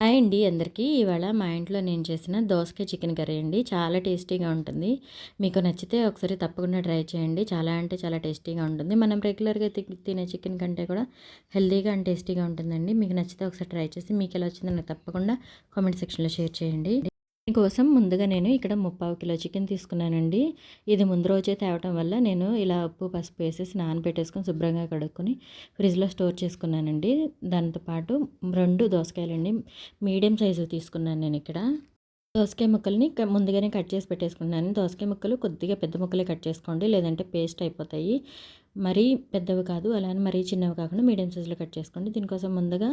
Hi అండి అందరికీ. ఇవాళ మా ఇంట్లో నేను చేసిన దోసకాయ చికెన్ కర్రీ అండి. చాలా టేస్టీగా ఉంటుంది. మీకు నచ్చితే ఒకసారి తప్పకుండా ట్రై చేయండి. చాలా అంటే చాలా టేస్టీగా ఉంటుంది. మనం రెగ్యులర్గా తినే చికెన్ కంటే కూడా హెల్తీగా అండ్ టేస్టీగా ఉంటుందండి. మీకు నచ్చితే ఒకసారి ట్రై చేసి మీకు ఎలా వచ్చిందో నాకు తప్పకుండా కామెంట్ సెక్షన్లో షేర్ చేయండి. కోసం ముందుగా నేను ఇక్కడ ముప్పావు కిలో చికెన్ తీసుకున్నానండి. ఇది ముందు రోజే తేవటం వల్ల నేను ఇలా ఉప్పు పసుపు వేసేసి నానబెట్టేసుకొని శుభ్రంగా కడుక్కొని ఫ్రిడ్జ్లో స్టోర్ చేసుకున్నానండి. దాంతోపాటు రెండు దోసకాయలండి. మీడియం సైజు తీసుకున్నాను నేను ఇక్కడ. దోసకాయ ముక్కల్ని ముందుగానే కట్ చేసి పెట్టేసుకున్నాను దోసకాయ ముక్కలు కొద్దిగా పెద్ద ముక్కలే కట్ చేసుకోండి. లేదంటే పేస్ట్ అయిపోతాయి. మరీ పెద్దవి కాదు అలానే మరీ చిన్నవి కాకుండా మీడియం సైజులో కట్ చేసుకోండి. దీనికోసం ముందుగా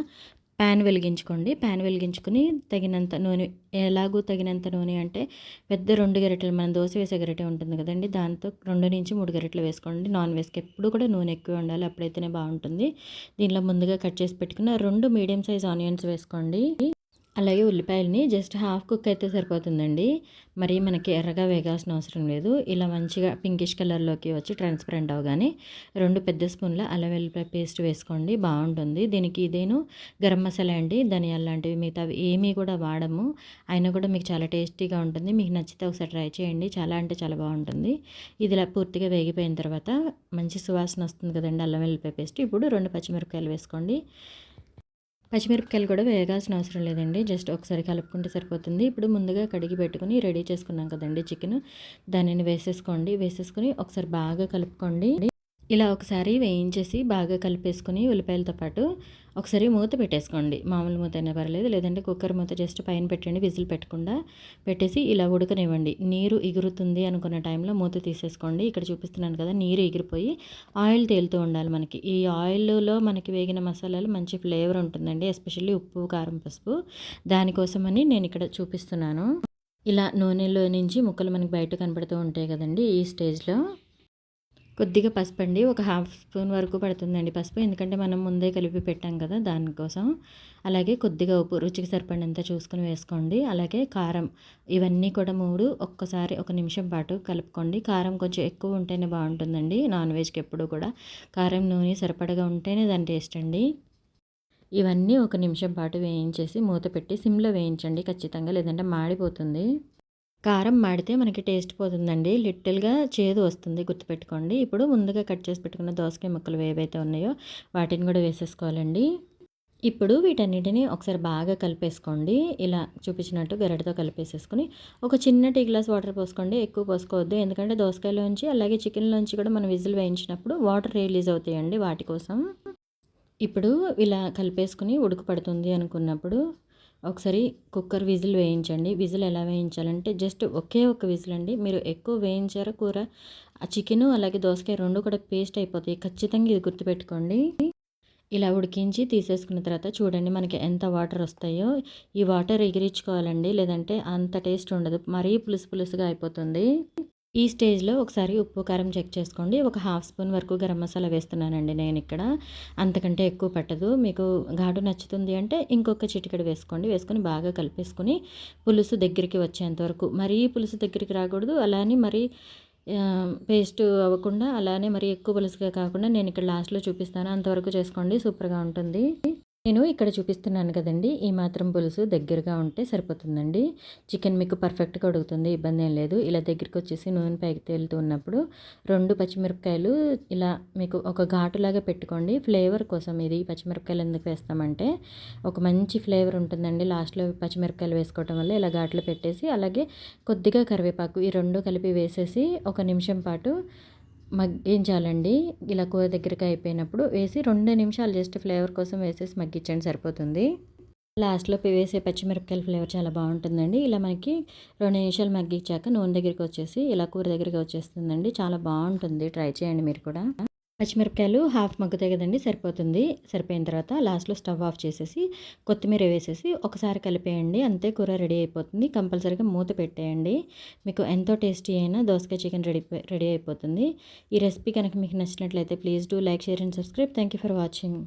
ప్యాన్ వెలిగించుకోండి. ప్యాన్ వెలిగించుకుని తగినంత నూనె ఎలాగూ తగినంత నూనె అంటే పెద్ద రెండు గరిటెలు మనం దోశ వేసే గరిటె ఉంటుంది కదండి దాంతో రెండు నుంచి మూడు గరిటెలు వేసుకోండి. నాన్ వెజ్కి ఎప్పుడు కూడా నూనె ఎక్కువ ఉండాలి అప్పుడైతేనే బాగుంటుంది. దీనిలో ముందుగా కట్ చేసి పెట్టుకున్న రెండు మీడియం సైజ్ ఆనియన్స్ వేసుకోండి. అలాగే ఉల్లిపాయలని జస్ట్ హాఫ్ కుక్ అయితే సరిపోతుందండి. మరి మనకి ఎర్రగా వేగాల్సిన అవసరం లేదు. ఇలా మంచిగా పింకిష్ కలర్లోకి వచ్చి ట్రాన్స్పరెంట్ అవగానే రెండు పెద్ద స్పూన్ల అల్లం వెల్లిపాయ పేస్ట్ వేసుకోండి. బాగుంటుంది. దీనికి ఇదేను గరం మసాలా అండి. ధనియాలు లాంటివి మిగతావి ఏమీ కూడా వాడము. అయినా కూడా మీకు చాలా టేస్టీగా ఉంటుంది. మీకు నచ్చితే ఒకసారి ట్రై చేయండి. చాలా అంటే చాలా బాగుంటుంది. ఇది ఇలా పూర్తిగా వేగిపోయిన తర్వాత మంచి సువాసన వస్తుంది కదండి అల్లం వెల్లిపాయ పేస్ట్. ఇప్పుడు రెండు పచ్చిమిరపకాయలు వేసుకోండి. పచ్చిమిరపకాయలు కూడా వేగాల్సిన అవసరం లేదండి. జస్ట్ ఒకసారి కలుపుకుంటే సరిపోతుంది. ఇప్పుడు ముందుగా కడిగి పెట్టుకుని రెడీ చేసుకున్నాం కదండి చికెన్. దానిని వేసేసుకోండి. వేసేసుకుని ఒకసారి బాగా కలుపుకోండి. ఇలా ఒకసారి వేయించేసి బాగా కలిపేసుకుని ఉల్లిపాయలతో పాటు ఒకసారి మూత పెట్టేసుకోండి. మామూలు మూత అయినా పర్లేదు లేదంటే కుక్కర్ మూత జస్ట్ పైన పెట్టండి విజిల్ పెట్టకుండా పెట్టేసి ఇలా ఉడకనివ్వండి. నీరు ఎగురుతుంది అనుకున్న టైంలో మూత తీసేసుకోండి. ఇక్కడ చూపిస్తున్నాను కదా నీరు ఎగిరిపోయి ఆయిల్ తేలుతూ ఉండాలి మనకి. ఈ ఆయిల్లో మనకి వేగిన మసాలాలు మంచి ఫ్లేవర్ ఉంటుందండి ఎస్పెషల్లీ ఉప్పు కారం పసుపు. దానికోసమని నేను ఇక్కడ చూపిస్తున్నాను. ఇలా నూనెలో నుంచి ముక్కలు మనకి బయట కనపడుతూ ఉంటాయి కదండి ఈ స్టేజ్లో. కొద్దిగా పసుపు అండి ఒక హాఫ్ స్పూన్ వరకు పడుతుందండి పసుపు. ఎందుకంటే మనం ముందే కలిపి పెట్టాం కదా దానికోసం. అలాగే కొద్దిగా ఉప్పు రుచికి సరిపడినంత చూసుకుని వేసుకోండి. అలాగే కారం ఇవన్నీ కూడా మూడు ఒక్కసారి ఒక నిమిషం పాటు కలుపుకోండి. కారం కొంచెం ఎక్కువ ఉంటేనే బాగుంటుందండి నాన్ వెజ్కి ఎప్పుడు కూడా. కారం నూనె సరిపడగా ఉంటేనే దాని టేస్ట్ అండి. ఇవన్నీ ఒక నిమిషం పాటు వేయించేసి మూత పెట్టి సిమ్లో వేయించండి ఖచ్చితంగా లేదంటే మాడిపోతుంది. కారం మాడితే మనకి టేస్ట్ పోతుందండి. లిటిల్గా చేదు వస్తుంది గుర్తుపెట్టుకోండి. ఇప్పుడు ముందుగా కట్ చేసి పెట్టుకున్న దోసకాయ ముక్కలు ఏవైతే ఉన్నాయో వాటిని కూడా వేసేసుకోవాలండి. ఇప్పుడు వీటన్నిటిని ఒకసారి బాగా కలిపేసుకోండి. ఇలా చూపించినట్టు గరిటతో కలిపేసేసుకొని ఒక చిన్న టీ గ్లాస్ వాటర్ పోసుకోండి. ఎక్కువ పోసుకోవద్దు. ఎందుకంటే దోసకాయలోంచి అలాగే చికెన్లోంచి కూడా మనం విజిల్ వేయించినప్పుడు వాటర్ రిలీజ్ అవుతాయండి వాటి కోసం. ఇప్పుడు ఇలా కలిపేసుకుని ఉడుకు పడుతుంది అనుకున్నప్పుడు ఒకసారి కుక్కర్ విజిల్ వేయించండి. విజిల్ ఎలా వేయించాలంటే జస్ట్ ఒకే ఒక విజిల్ అండి. మీరు ఎక్కువ వేయించారు కూర ఆ చికెను అలాగే దోసకాయ రెండు కూడా పేస్ట్ అయిపోతాయి. ఖచ్చితంగా ఇది గుర్తుపెట్టుకోండి. ఇలా ఉడికించి తీసేసుకున్న తర్వాత చూడండి మనకి ఎంత వాటర్ వస్తాయో. ఈ వాటర్ ఎగిరించుకోవాలండి లేదంటే అంత టేస్ట్ ఉండదు. మరీ పులుసు పులుసుగా అయిపోతుంది. ఈ స్టేజ్లో ఒకసారి ఉప్పు కారం చెక్ చేసుకోండి. ఒక హాఫ్ స్పూన్ వరకు గరం మసాలా వేస్తున్నానండి నేను ఇక్కడ. అంతకంటే ఎక్కువ పట్టదు. మీకు ఘాటు నచ్చుతుంది అంటే ఇంకొక చిటికెడు వేసుకోండి. వేసుకొని బాగా కలిపేసుకుని పులుసు దగ్గరికి వచ్చేంత వరకు. మరీ పులుసు దగ్గరికి రాకూడదు. అలానే మరీ పేస్ట్ అవ్వకుండా అలానే మరి ఎక్కువ పులుసుగా కాకుండా నేను ఇక్కడ లాస్ట్లో చూపిస్తాను. అంతవరకు చేసుకోండి. సూపర్గా ఉంటుంది. నేను ఇక్కడ చూపిస్తున్నాను కదండి. ఈ మాత్రం పులుసు దగ్గరగా ఉంటే సరిపోతుందండి. చికెన్ మీకు పర్ఫెక్ట్గా ఉడుకుతుంది ఇబ్బంది ఏం లేదు. ఇలా దగ్గరికి వచ్చేసి నూనె పైకి తేలుతూ ఉన్నప్పుడు రెండు పచ్చిమిరపకాయలు ఇలా మీకు ఒక ఘాటులాగా పెట్టుకోండి. ఫ్లేవర్ కోసం ఇది పచ్చిమిరపకాయలు ఎందుకు వేస్తామంటే ఒక మంచి ఫ్లేవర్ ఉంటుందండి. లాస్ట్లో పచ్చిమిరపకాయలు వేసుకోవటం వల్ల ఇలా ఘాట్లు పెట్టేసి అలాగే కొద్దిగా కరివేపాకు ఈ రెండు కలిపి వేసేసి ఒక నిమిషం పాటు మగ్గించాలండి ఇలా కూర దగ్గరికి అయిపోయినప్పుడు వేసి రెండు నిమిషాలు జస్ట్ ఫ్లేవర్ కోసం వేసేసి మగ్గించండి సరిపోతుంది. లాస్ట్లో వేసే పచ్చిమిరపకాయల ఫ్లేవర్ చాలా బాగుంటుందండి. ఇలా మనకి రెండు నిమిషాలు మగ్గించాక నూనె దగ్గరికి వచ్చేసి ఇలా కూర దగ్గరికి వచ్చేస్తుందండి. చాలా బాగుంటుంది. ట్రై చేయండి మీరు కూడా. పచ్చిమిరపకాయలు హాఫ్ మగ్గుతాయి కదండి సరిపోతుంది. సరిపోయిన తర్వాత లాస్ట్లో స్టవ్ ఆఫ్ చేసేసి కొత్తిమీర వేసేసి ఒకసారి కలిపేయండి. అంతే కూర రెడీ అయిపోతుంది. కంపల్సరీగా మూత పెట్టేయండి. మీకు ఎంతో టేస్టీ అయినా దోసకాయ చికెన్ రెడీ రెడీ అయిపోతుంది. ఈ రెసిపీ కనుక మీకు నచ్చినట్లయితే please do like share and subscribe. Thank you for watching.